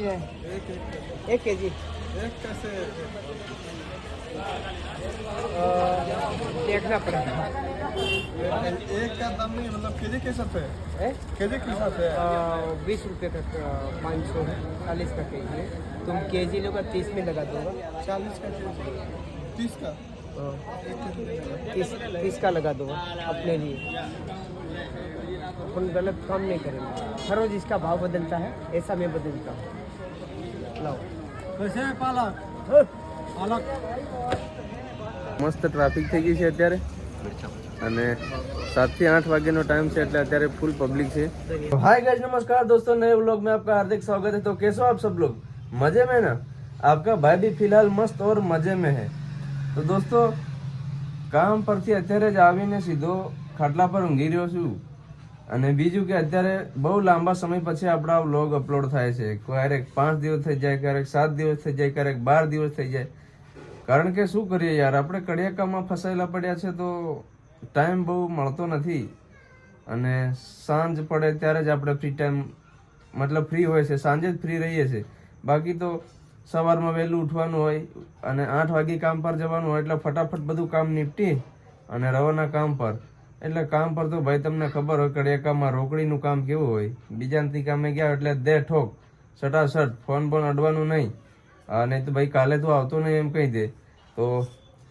एक के जी एक कैसे? देखना पड़ेगा। एक का दाम नहीं मतलब के हिसाब से? है के हिसाब से? बीस रुपये का पाँच सौ चालीस का के जी है। तुम के जी लोग तीस में लगा दूँगा। चालीस का तीस का। तीस तीस का लगा दूँगा अपने लिए। अपन गलत काम नहीं करेंगे। हर रोज इसका भाव बदलता है ऐसा मैं बदलता हूँ। लाओ कैसे है पालक पालक મસ્ત ટ્રાફિક થઈ ગઈ છે અત્યારે અને સાતથી આઠ વાગ્યાનો ટાઈમ છે એટલે અત્યારે ફૂલ પબ્લિક છે हाय गाइस नमस्कार दोस्तों नए व्लॉग में आपका हार्दिक स्वागत है तो कैसे हो आप सब लोग मजे में ना आपका भाई भी फिलहाल मस्त और मजे में है તો દોસ્તો કામ પરથી અત્યારે જ આવીને સીધો ખાટલા પર ઊંઘી રહ્યો છું અને બીજું કે અત્યારે બહુ લાંબા સમય પછી આપણા વ્લોગ અપલોડ થાય છે. ક્યારેક પાંચ દિવસ થઈ જાય, ક્યારેક સાત દિવસ થઈ જાય, ક્યારેક બાર દિવસ થઈ જાય. કારણ કે શું કરીએ યાર, આપણે કડિયાકામાં ફસાયેલા પડ્યા છે તો ટાઈમ બહુ મળતો નથી. અને સાંજ પડે ત્યારે જ આપણે ફ્રી ટાઈમ મતલબ ફ્રી હોય છે, સાંજે જ ફ્રી રહીએ છીએ. બાકી તો સવારમાં વહેલું ઉઠવાનું હોય અને આઠ વાગે કામ પર જવાનું હોય એટલે ફટાફટ બધું કામ નિપટી અને રવાના કામ પર. એટલે કામ પર તો ભાઈ તમને ખબર હોય કડિયાકામાં રોકડીનું કામ કેવું હોય? બીજાથી કામે ગયા એટલે દે ઠોક, સટાસટ, ફોન પણ અડવાનું નહીં. નહીં તો ભાઈ કાલે તો આવતો નહીં એમ કહી દે. તો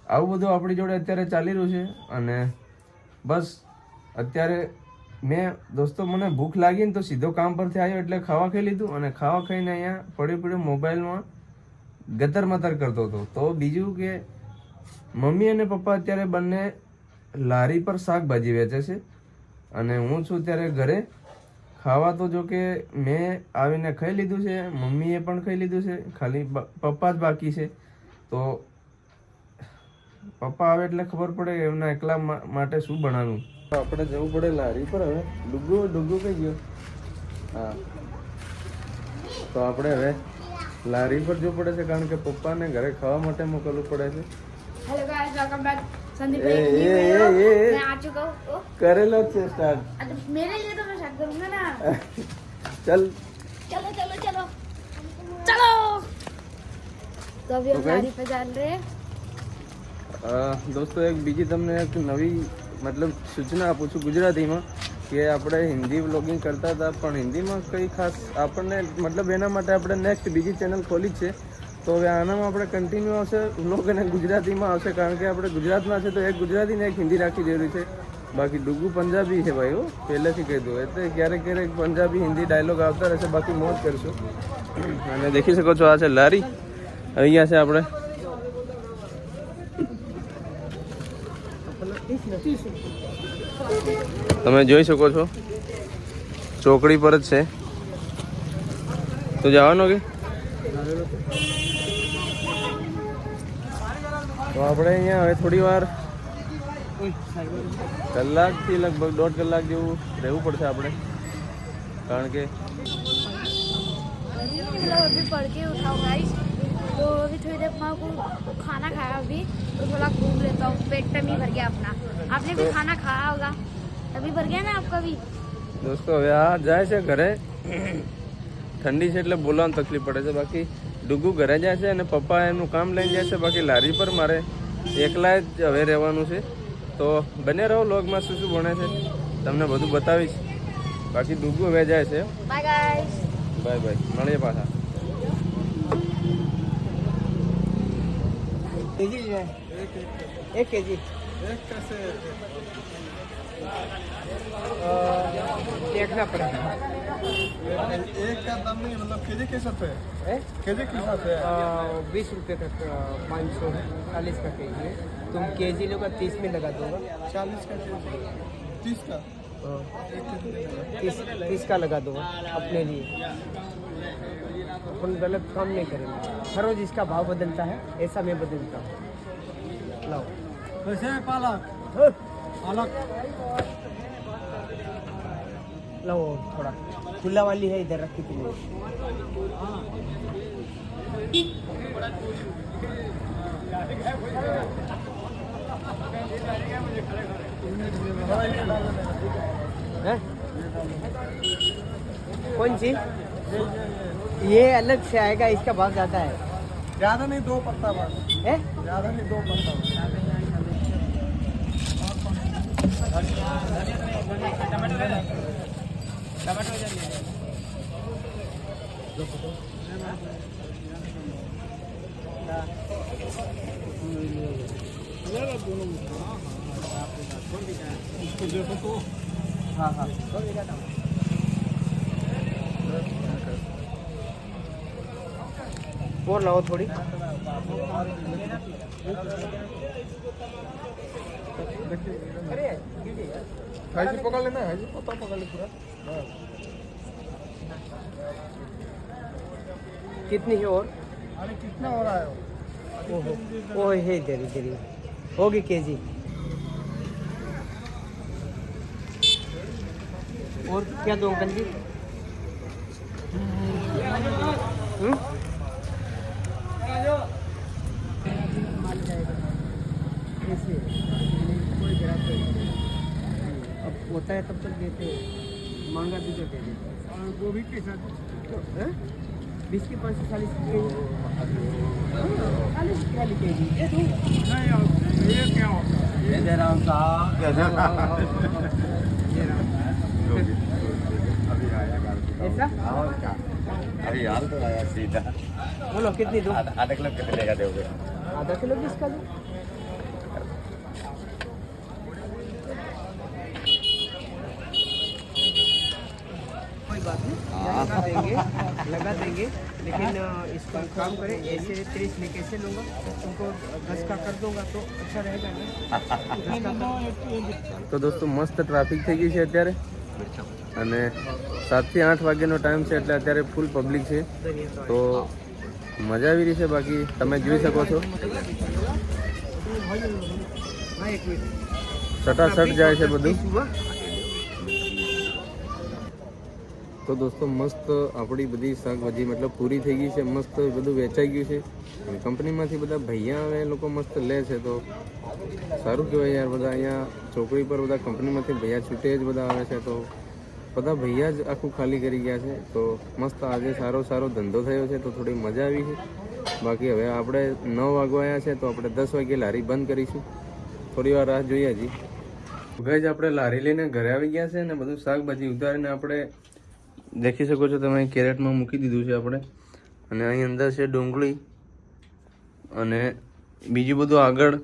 આવું બધું આપણી જોડે અત્યારે ચાલી રહ્યું છે અને બસ અત્યારે મેં દોસ્તો મને ભૂખ લાગી ને તો સીધો કામ પરથી આવ્યો એટલે ખાવા ખાઈ લીધું અને ખાવા ખાઈને અહીંયા પડ્યો પડ્યો મોબાઈલમાં ગતર મતર કરતો હતો. તો બીજું કે મમ્મી અને પપ્પા અત્યારે બંને લારી પર શાકભાજી વેચે છે અને હું છું ત્યારે ઘરે. ખાવા તો જો કે મેં આવીને ખાઈ લીધું છે, મમ્મીએ પણ ખાઈ લીધું છે, ખાલી પપ્પા જ બાકી છે. તો પપ્પા આવે એટલે ખબર પડે એમના એકલા માટે શું બનાવવું. આપણે જવું પડે લારી પર હવે. ડુગુ ડુગુ કઈ ગયો. હા. તો આપણે હવે લારી પર જવું પડે છે, કારણ કે પપ્પાને ઘરે ખાવા માટે મોકલવું પડે છે. Hello guys welcome back Sandeep ए, भाई ए, मेरे ए, ए, ए। मैं आ चुका हूँ ओ, કરેલો જ છે સ્ટાર્ટ अब मेरे लिए तो मैं स्टार्ट करूंगा ना ચલ चलो चलो चलो चलो तो अभी हम तो guys- गाड़ी पे जा रहे हैं અ, દોસ્તો એક બીજી તમને એક નવી મતલબ સૂચના આપું છું ગુજરાતીમાં કે આપણે હિન્દી વ્લોગિંગ કરતા હતા પણ હિન્દીમાં કંઈ ખાસ આપણને મતલબ એના માટે આપણે નેક્સ્ટ બીજી ચેનલ ખોલી જ છે તો હવે આનામાં આપણે કન્ટિન્યુ આવશે વ્લોગ અને ગુજરાતીમાં આવશે, કારણ કે આપણે ગુજરાતમાં છે તો એક ગુજરાતી ને એક હિન્દી રાખી જરૂરી છે. બાકી ડુગુ પંજાબી છે ભાઈ પહેલેથી કહી દઉં. એટલે ક્યારેક ક્યારેક પંજાબી હિન્દી ડાયલોગ આવતા રહેશે, બાકી મોજ કરશું. અને દેખી શકો છો આ છે લારી. અહીંયા છે આપણે. તમે જોઈ શકો છો. ચોકડી પર જ છે. તો જવાનો કે? તો આપણે અહીંયા હવે થોડી વાર કલાકથી લગભગ દોઢ કલાક જેવું રહેવું પડશે આપણે કારણ કે मतलब अभी पढ़ के उठाओ गाइस तो अभी थोड़ी देर माँ को खाना खाया अभी तो थोड़ा घूम लेता हूँ पेट टमी भर गया अपना आपने भी खाना खाया होगा तभी भर गया ना आपका भी દોસ્તો હવે આ જાય છે ઘરે ઠંડી છે એટલે બોલાવવાની તકલીફ પડે છે. બાકી ડુગુ ઘરે જાય છે અને પપ્પા એનું કામ લઈને જાય છે. બાકી લારી પર મારે એકલા જ હવે રહેવાનું છે. તો બને રહો લોગમાં શું શું ભણે છે. તમને બધું બતાવીશ. બાકી ડુગુ હવે જાય છે. બાય બાય મળીએ પાછા. એક કેજી. એક ના પડે. एक का दाम नहीं मतलब केजी के हिसाब से? है? केजी के हिसाब से? बीस रुपये का पाँच सौ चालीस का के जी है। तुम के जी लोगा तीस में लगा दूँगा। चालीस का केजी। तीस का? हाँ। तीस तीस का लगा दो अपने लिए। अपन गलत काम नहीं करेंगे। हर रोज इसका भाव बदलता है ऐसा मैं बदलता हूँ। लाओ। कैसे पालक। हाँ, पालक। लाओ थोड़ा। खुला वाली है इधर रखी थी कौन सी? ये अलग से आएगा इसका भाव ज़्यादा है। ज़्यादा नहीं दो पत्ता बस है? ज़्यादा नहीं दो पत्ता बस हाँ हाँ और लाओ थोड़ी हाजी पकड़ लेना हाजी पत्ता पकड़ ले पूरा। कितनी है और? अरे कितना हो रहा है? ओहो ओ है इधर इधर होगी के जी। और क्या दो अंकल जी हम्म? कैसे? कोई ग्राहक नहीं। अब होता है तब तक देते हैं। महँगा भी तो दे देते हैं। और गोभी के साथ हैं? बीस के पाँच सौ चालीस के जी। हाँ, चालीस के जी। ये दो क्या होता है दे रहा हूँ साहब अभी हाल तो आया सीधा। बोलो कितनी दो? आधा आधा किलो कितने का दोगे? आधा किलो बीस का दो? लगा देंगे लगा देंगे लेकिन अ, इसका काम करें ऐसे तीस में कैसे लूँगा तुमको दस का कर दूंगा तो अच्छा रहेगा ना दस का कर તો દોસ્તો મસ્ત ટ્રાફિક થઈ ગઈ છે અત્યારે અને સાતથી આઠ વાગ્યાનો ટાઈમ છે એટલે અત્યારે ફૂલ પબ્લિક છે धनिया તો મજા આવી રહી છે બાકી તમે જોઈ શકો છો हाँ एक मिनट સટાસટ જાય છે બધું તો દોસ્તો, મસ્ત આપણી બધી શાકભાજી મતલબ પૂરી થઈ ગઈ છે, મસ્ત બધું વેચાઈ ગયું છે. કંપનીમાંથી બધા ભૈયા આવે લોકો મસ્ત લે છે, તો સારું કહેવાય યાર બધા. અહીંયા ચોકડી પર બધા કંપનીમાંથી ભૈયા છૂટે જ બધા આવે છે, તો બધા ભૈયા જ આખું ખાલી કરી ગયા છે. તો મસ્ત આજે સારો સારો ધંધો થયો છે, તો થોડી મજા આવી છે. બાકી હવે આપણે નવ વાગવા આવ્યા છે, તો આપણે દસ વાગે લારી બંધ કરીશું. થોડી વાર રાહ જોઈએ હજી. ગઈ આપણે લારી લઈને ઘરે આવી ગયા છે ને બધું શાકભાજી ઉતારીને આપણે દેખી શકો છો તમે, કેરેટમાં મૂકી દીધું છે આપણે. અને અહીં અંદર છે ડુંગળી. અને બીજું બધું આગળ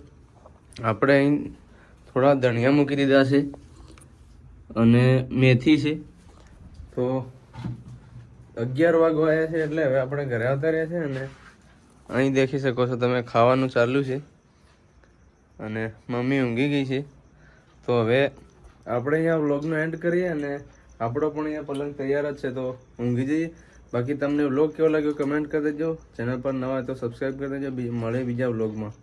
આપણે અહીં થોડા ધનિયા મૂકી દીધા છે. અને મેથી છે. તો અગિયાર વાગવાયા છે એટલે હવે આપણે ઘરે આવતા રહ્યા છે અને અહીં દેખી શકો છો તમે, ખાવાનું ચાલુ છે. અને મમ્મી ઊંઘી ગઈ છે. તો હવે આપણે અહીંયા વ્લોગનો એન્ડ કરીએ અને આપણો પણ અહીંયા પલંગ તૈયાર જ છે, તો ઊંઘી જઈએ બાકી તમને વ્લોગ કેવો લાગ્યો કમેન્ટ કરી દેજો. ચેનલ પર નવા તો સબસ્ક્રાઈબ કરી દેજો. મળે બીજા વ્લોગમાં.